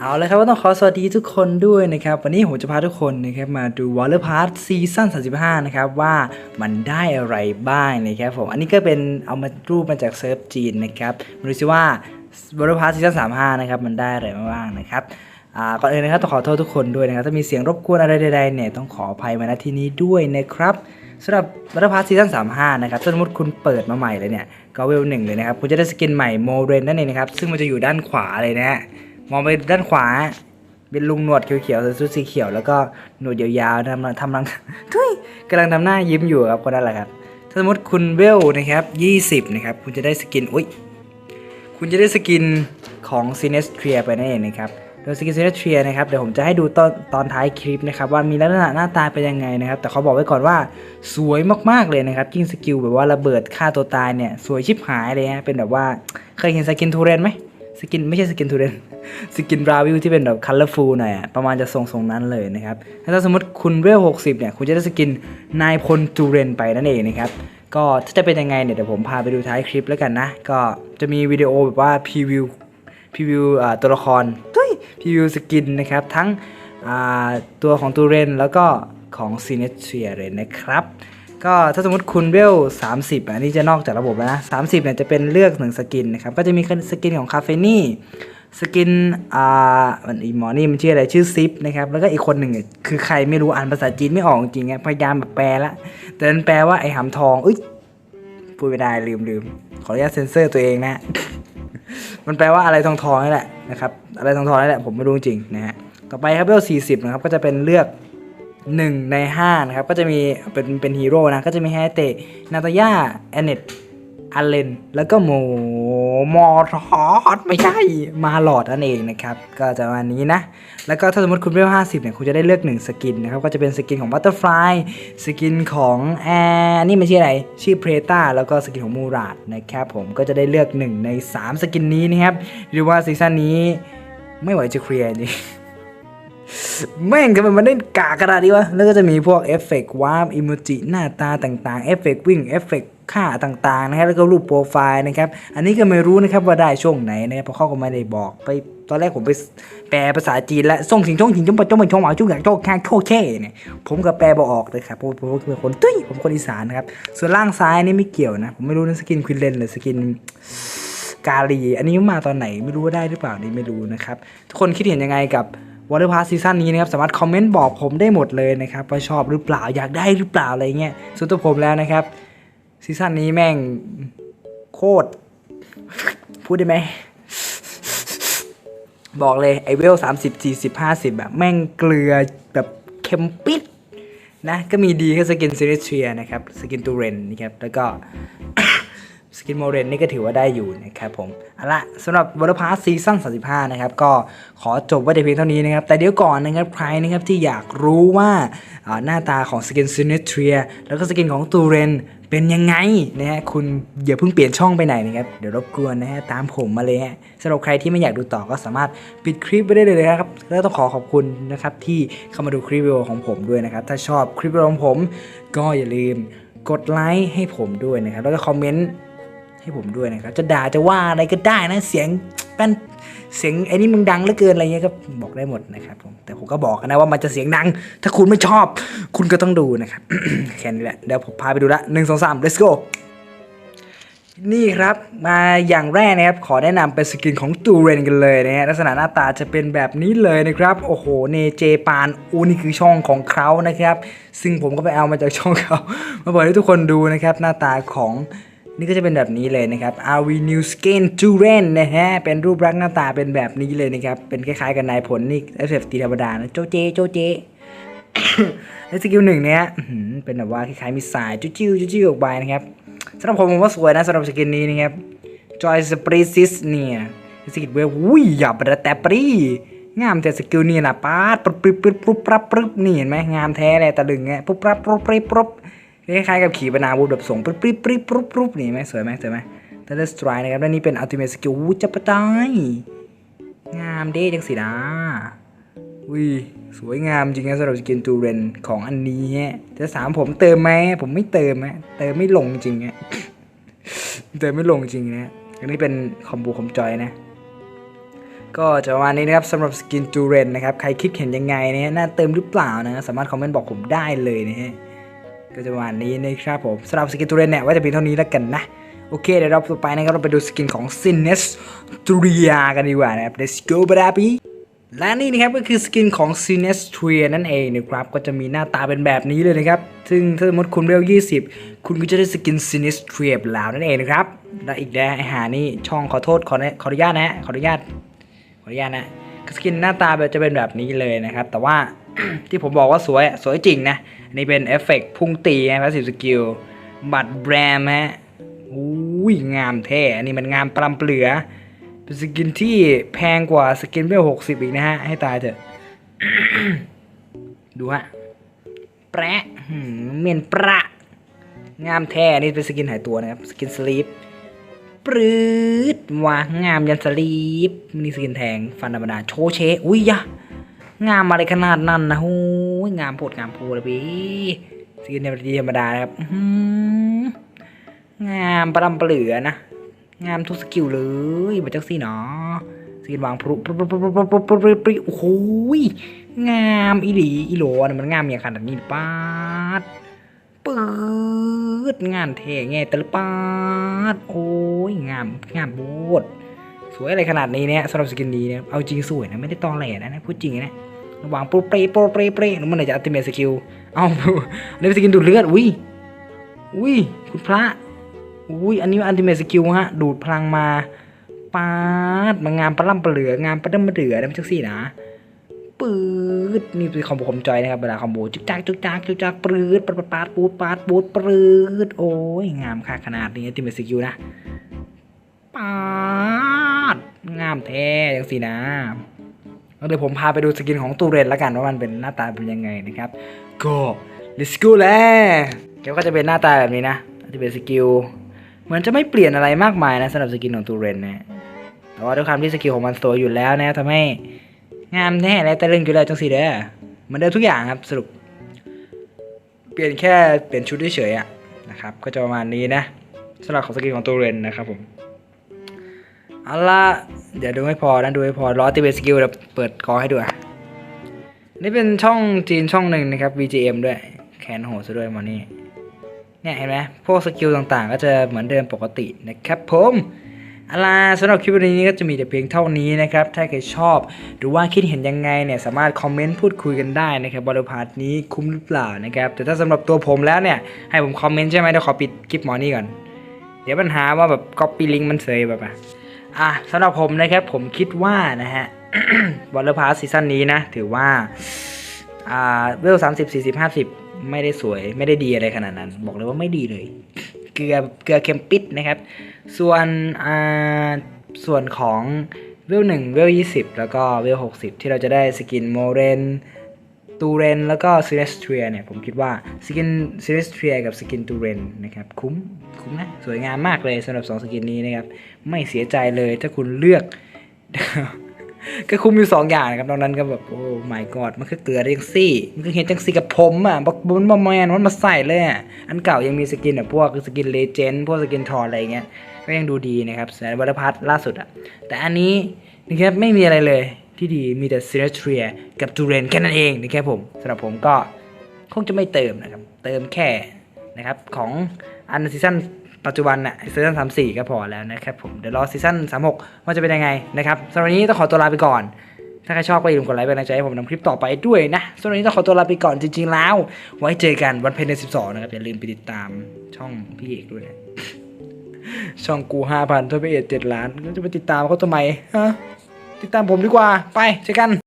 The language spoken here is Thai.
เอาเลยครับก็ต้องขอสวัสดีทุกคนด้วยนะครับ วันนี้ผมจะพาทุกคนนะครับมาดู Water Park ซีซั่น35 นะครับ ว่ามันได้อะไรบ้างนะครับผม อันนี้ก็เป็นเอามารูปมาจากเซิร์ฟจีนนะครับมาดูซิว่า Water Park ซีซั่น35 นะครับ มันได้อะไรบ้างนะครับก่อนอื่นนะครับต้องขอโทษทุกคนด้วยนะครับ ถ้ามีเสียงรบกวนอะไรใดๆเนี่ยต้องขออภัยมาณที่นี้ด้วยนะครับสำหรับ Water Park ซีซั่น35 นะครับถ้าสมมติคุณเปิดมาใหม่เลยเนี่ยก็เวลหนึ่งเลยนะครับ คุณจะได้สกินใหม่โมเรนนั่นเองนะครับ ซึ่งมันจะอยู่ด้านขวาเลยนะฮะ มองไปด้านขวา เป็นลุงหนวดเขียวๆใส่ชุดสีเขียวแล้วก็หนวดยาวๆทำทำลังทุยกำลังทำหน้ายิ้มอยู่ครับคนนั้นแหละครับถ้าสมมติคุณเวลนะครับ 20 นะครับ คุณจะได้สกินอุ้ยคุณจะได้สกินของซีเนสเทียไปนั่นเองนะครับโดยสกินซีเนสเทียนะครับเดี๋ยวผมจะให้ดูตอนตอนท้ายคลิปนะครับว่ามีลักษณะหน้าตาเป็นยังไงนะครับ แต่เขาบอกไว้ก่อนว่าสวยมากๆเลยนะครับยิ่งสกิลแบบว่าระเบิดฆ่าตัวตายเนี่ยสวยชิบหายเลยฮะเป็นแบบว่าเคยเห็นสกินทูเรนไหม สกินไม่ใช่สกินทูเรนสกินบราวิวที่เป็นแบบคัลเลอร์ฟูลหน่อยอะประมาณจะทรงทรงๆนั้นเลยนะครับ ถ้าสมมติคุณเวล60 เนี่ย คุณจะได้สกินนายพลจูเรนไปนั่นเองนะครับ ก็ถ้าจะเป็นยังไงเนี่ยเดี๋ยวผมพาไปดูท้ายคลิปแล้วกันนะ ก็จะมีวิดีโอแบบว่าพรีวิวพรีวิวตัวละครตุ้ยพรีวิวสกินนะครับ ทั้งตัวของตูเรนแล้วก็ของซีเนเชียเลยนะครับ ก็ถ้าสมมติคุณเวล 30 อันนี้จะนอกจากระบบแล้วนะ 30 เนี่ยจะเป็นเลือกหนึ่งสกินนะครับ ก็จะมีสกินของคาเฟนี่สกินอ่ามันอีหมอนี่มันชื่ออะไรชื่อซิปนะครับ แล้วก็อีกคนหนึ่งเนี่ยคือใครไม่รู้อ่านภาษาจีนไม่ออกจริงๆพยายามแบบแปลละ แต่มันแปลว่าไอ้หำทองเอ้ยพูดไม่ได้ลืมลืมขออนุญาตเซ็นเซอร์ตัวเองนะ มันแปลว่าอะไรทองทองนี่แหละนะครับ อะไรทองทองนี่แหละผมไม่รู้จริงนะฮะ ต่อไปครับเวล40นะครับก็จะเป็นเลือก 1 ใน 5 นะครับ ก็จะมีเป็นเป็นฮีโร่นะ ก็จะมีแฮเตะนาตาย่าแอนเนตอัลเลน แล้วก็โมมอทอดไม่ใช่ มาหลอดนั่นเองนะครับ ก็จะประมาณนี้นะ แล้วก็ถ้าสมมติคุณเวล50 เนี่ย คุณจะได้เลือก 1 สกินนะครับ ก็จะเป็นสกินของบัตเตอร์ฟลายสกินของแอร์นี่มันชื่ออะไร ชื่อเพรตาแล้วก็สกินของมูราดนะครับผมก็จะได้เลือก 1 ใน 3 สกินนี้นะครับหรือว่าซีซั่นนี้ไม่ไหวจะเคลียร์จริง แม่งทำไมมันได้กากระดาษดีวะ แล้วก็จะมีพวกเอฟเฟกต์วาร์ปอิโมจิหน้าตาต่างๆเอฟเฟกต์วิ่งเอฟเฟกต์ค่าต่างๆนะครับแล้วก็รูปโปรไฟล์นะครับ อันนี้ก็ไม่รู้นะครับว่าได้ช่วงไหนนะครับเพราะเขาก็ไม่ได้บอกไปตอนแรกผมไปแปลภาษาจีนแล้วส่งสิงช่องสิงจงปะจงปะชงหวาจุกอย่างโจกแค่โคเช่เนี่ยผมก็แปลบออกเลยครับเพราะผมเป็นคนตุ้ยผมคนอีสานนะครับส่วนล่างซ้ายนี่ไม่เกี่ยวนะ ผมไม่รู้นะสกินควินเลนหรือสกินกาลี อันนี้มาตอนไหนไม่รู้ว่าได้หรือเปล่านี่ไม่รู้นะครับทุกคนคิดเห็นยังไงกับ วอเตอร์พาร์ซีซั่นนี้นะครับสามารถคอมเมนต์บอกผมได้หมดเลยนะครับว่าชอบหรือเปล่าอยากได้หรือเปล่าอะไรเงี้ยส่วนตัวผมแล้วนะครับซีซั่นนี้แม่งโคตรพูดได้ไหมบอกเลยไอเวลสามสิบสี่สิบห้าสิบแบบแม่งเกลือแบบเค็มปิดนะก็มีดีแค่สกินซิลิเทียนะครับสกินตูเรนนะครับแล้วก็ กินโมเรนนี่ก็ถือว่าได้อยู่นะครับผมเอาละสำหรับวอร์พาร์ซีซั่น35 นะครับ ก็ขอจบไว้แต่เพียงเท่านี้นะครับ แต่เดี๋ยวก่อนนะครับใครนะครับที่อยากรู้ว่าหน้าตาของสกินซินเนเทียแล้วก็สกินของตูเรนเป็นยังไงนะฮะคุณอย่าเพิ่งเปลี่ยนช่องไปไหนนะครับ เดี๋ยวรบกวนนะฮะตามผมมาเลยฮะสำหรับใครที่ไม่อยากดูต่อก็สามารถปิดคลิปไปได้เลยนะครับแล้วต้องขอขอบคุณนะครับที่เข้ามาดูคลิปวิดีโอของผมด้วยนะครับ ถ้าชอบคลิปวิดีโอของผมก็อย่าลืมกดไลค์ให้ผมด้วยนะครับ แล้วก็คอมเมนต์ ให้ผมด้วยนะครับ จะด่าจะว่าอะไรก็ได้นะ เสียงเป็นเสียงไอ้นี่มึงดังเหลือเกินอะไรเงี้ยก็บอกได้หมดนะครับผมแต่ผมก็บอกนะว่ามันจะเสียงดัง ถ้าคุณไม่ชอบ คุณก็ต้องดูนะครับแค่นี้แหละเดี๋ยวผมพาไปดูละหนึ่งสองสาม let's go นี่ครับมาอย่างแรกนะครับขอแนะนำเป็นสกินของตูเรนกันเลยนะฮะลักษณะหน้าตาจะเป็นแบบนี้เลยนะครับโอ้โหเนเจปานอูนี่คือช่องของเขานะครับ ซึ่งผมก็ไปเอามาจากช่องเขามาเปิดให้ทุกคนดูนะครับ หน้าตาของ นี่ก็จะเป็นแบบนี้เลยนะครับ RV New Skin t u r e n นะฮะ เป็นรูปร่างหน้าตาเป็นแบบนี้เลยนะครับ เป็นคล้ายๆกับนายผลนี่เอฟเฟตีธรรมดานะโจเจโจเจในสกิลหนึ่งเนี้ยเป็นแบบว่าคล้ายๆมิสไซล์จิ้วๆจิ้วออกไปนะครับสำหรับผมผมว่าสวยนะสำหรับสกินนี้นะครับ Joy Spreasis เนี่ยสกิลเวลอุ้ยอย่าประแต่ปรีงามแต่สกิลนี่นะปาดปุ๊บปุ๊บปุ๊บปุ๊บปั๊บปุ๊บนี่เห็นไหมงามแท้เลยตะลึงไงปุ๊บปั๊บปุ๊บปุ๊บปุ๊บ คล้ายๆกับขี่ปนาวุธแบบส่งปุ๊บปุ๊บปุ๊บปุ๊บปุ๊บนี่ไหมสวยไหมสวยไหมแต่ละสไตร์นะครับและนี่เป็นอัลติเมทสกิลวูจะปะตายงามเด้จังสินะอุ้ยสวยงามจริงนะสำหรับสกินตูเรนของอันนี้ฮะจะถามผมเติมไหมผมไม่เติมฮะเติมไม่ลงจริงฮะเติมไม่ลงจริงนะอันนี้เป็นคอมโบคอมจอยนะ ก็จะประมาณนี้นะครับสำหรับสกินจูเรนนะครับใครคิดเห็นยังไงนะฮะน่าเติมหรือเปล่านะ สามารถคอมเมนต์บอกผมได้เลยนะฮะ ก็จะประมาณนี้นะครับผมสำหรับสกินจูเรนเนี่ยไว่าจะเป็นเท่านี้แล้วกันนะโอเค เดี๋ยวเราต่อไปนะครับ เราไปดูสกินของ s i n e s t r i a กันดีกว่านะครับ Let's go baby และนี่นะครับก็คือสกินของ s i n e s t r i a นั่นเองนะครับก็จะมีหน้าตาเป็นแบบนี้เลยนะครับ ซึ่งถ้าสมมติคุณเวล 20 คุณก็จะได้สกิน s i n e s t r i a แล้วนั่นเองนะครับ และอีกแล้วไอหานี่ช่องขอโทษขอขออนุญาตนะฮะขออนุญาตขออนุญาตนะสกินหน้าตาแบบจะเป็นแบบนี้เลยนะครับ แต่ว่า ที่ผมบอกว่าสวยสวยจริงนะ อันนี้เป็นเอฟเฟกต์พุ่งตีนะพาสซีฟสกิลบัตรแบรมฮะอุ้ยงามแท้อันนี้มันงามปลำเปลือ เป็นสกินที่แพงกว่าสกินเวลหกสิบอีกนะฮะ ให้ตายเถอะ ดูฮะ แปะเมียนประงามแท้นี่เป็นสกินหายตัวนะครับ สกินสลีปปรืดว่างามยันสลีปนี่สกินแทงฟันธรรมดาโชเช อุ้ยยะ งามอะไรขนาดนั้นนะฮู้งามโพดงามโพเลยพี่สกินเนี่ยธรรมดาครับงามประดำปเหลือนะ งามทุกสกิลเลยบัจักซี่เนาะสกินวางพลุโอ้โหงามอีหลีอีหลอนมันงามอย่างขนาดนี้ป้าดปืดงานแท่แง่ตะลป้าดโอ้ยงามงามโบดสวยอะไรขนาดนี้เนี่ยสำหรับสกินนี้เนี่ยเอาจริงสวยนะไม่ได้ตอแหลนะพูดจริงนะ ว่างโปรเปรโปรเปรเปรแล้วมันไหนจะอัลติเมทสกิลเอาเป็นสกินดูดเลือดอุ้ยอุ้ยคุณพระอุ้ยอันนี้อัลติเมทสกิลฮะดูดพลังมาปาดมางามปลาล่ำปลาเหลืองามปลาดำปลาเหลือนะมันจักสี่นะปืดนี่เป็นคอมโบคอมจอยนะครับเวลาคอมโบจุกจักจุกจักจุกจักปืดปาดปาดปาดปูดปาดปูดปืดโอ้ยงามค่าขนาดนี้ที่เป็นสกิลนะปาดงามแท้ยังสินะ เอาเดี๋ยวผมพาไปดูสกินของตูเรนแล้วกันว่ามันเป็นหน้าตาเป็นยังไงนะครับ ก็ let's go แล้วเดี๋ยวก็จะเป็นหน้าตาแบบนี้นะที่เป็นสกิลเหมือนจะไม่เปลี่ยนอะไรมากมายนะสำหรับสกินของตูเรนนะแต่ว่าด้วยความที่สกิลของมันสวยอยู่แล้วนะทำให้งามแน่แล้วแต่เรื่องอยู่แล้วจังสีเด้อเหมือนเดิมทุกอย่างครับสรุป เปลี่ยนแค่เปลี่ยนชุดเฉยๆอะนะครับ ก็จะประมาณนี้นะสำหรับของสกินของตัวเรนนะครับผม เอาละเดี๋ยวดูให้พอนะดูให้พอรอติเบสกิลเดี๋ยวเปิดกอให้ดูอะนี่เป็นช่องจีนช่องหนึ่งนะครับ VGM ด้วย แขนโหดซะด้วยมานี่เนี่ยเห็นไหมพวกสกิลต่างๆ ก็จะเหมือนเดิมปกตินะครับผมอาล่ะสำหรับคลิปวันนี้ก็จะมีแต่เพียงเท่านี้นะครับ ถ้าใครชอบ หรือว่าคิดเห็นยังไงเนี่ยสามารถคอมเมนต์พูดคุยกันได้นะครับบอลพาร์ทนี้คุ้มหรือเปล่านะครับ แต่ถ้าสำหรับตัวผมแล้วเนี่ย ให้ผมคอมเมนต์ใช่ไหมเดี๋ยวขอปิดคลิปหมอนี่ก่อน เดี๋ยวปัญหาว่าแบบก๊อปปี้ลิงก์มันเสยแบบอะ อะสำหรับผมนะครับผมคิดว่านะฮะบอลพาร์ทซีซั่นนี้นะ ถือว่า อ่าเวลสามสิบสี่สิบห้าสิบไม่ได้สวยไม่ได้ดีอะไรขนาดนั้น บอกเลยว่าไม่ดีเลย เกลือเกลือเค็มปิดนะครับ ส่วนอ่าส่วนของเวลหนึ่งเวลยี่สิบแล้วก็เวลหกสิบที่เราจะได้สกินโมเรน ตูเรนแล้วก็ซิเลสเทียเนี่ยผมคิดว่าสกินซิเลสเทียกับสกินตูเรนนะครับคุ้มคุ้มนะ สวยงามมากเลยสำหรับสองสกินนี้นะครับ ไม่เสียใจเลยถ้าคุณเลือก ก็คุ้มอยู่สองอย่างนะครับนอกนั้นก็แบบโอ้ my god มันคือเกลือได้ยังซี่ มันคือเห็นจังซี่กับผมอะบอกบนบอมแมนมันมาใส่เลยอะอันเก่ายังมีสกินแบบพวกสกินเลเจนด์พวกสกินทอร์อะไรเงี้ยก็ยังดูดีนะครับสายวัตพัทล่าสุดอะแต่อันนี้นะครับไม่มีอะไรเลย ที่ดีมีแต่ซิเนเทรียกับจูเรนแค่นั้นเองนะครับผมสำหรับผมก็คงจะไม่เติมนะครับ เติมแค่นะครับของอันซีซั่นปัจจุบันน่ะซีซั่นสามสี่ก็พอแล้วนะครับผมเดี๋ยวรอซีซั่นสามหกว่าจะเป็นยังไงนะครับสำหรับวันนี้ต้องขอตัวลาไปก่อน ถ้าใครชอบก็อย่าลืมกดไลค์เป็นกำลังใจให้ผมทำคลิปต่อไปด้วยนะสำหรับวันนี้ต้องขอตัวลาไปก่อนจริงๆแล้ว ไว้เจอกันวันเพ็ญเดือนสิบสองนะครับอย่าลืมไปติดตามช่องพี่เอกด้วยนะช่องกูห้าพันทวีเอ็ดเจ็ดล้านก็จะไปติดตามเขาทำไมฮะ ติดตามผมดีกว่าไปเจอกัน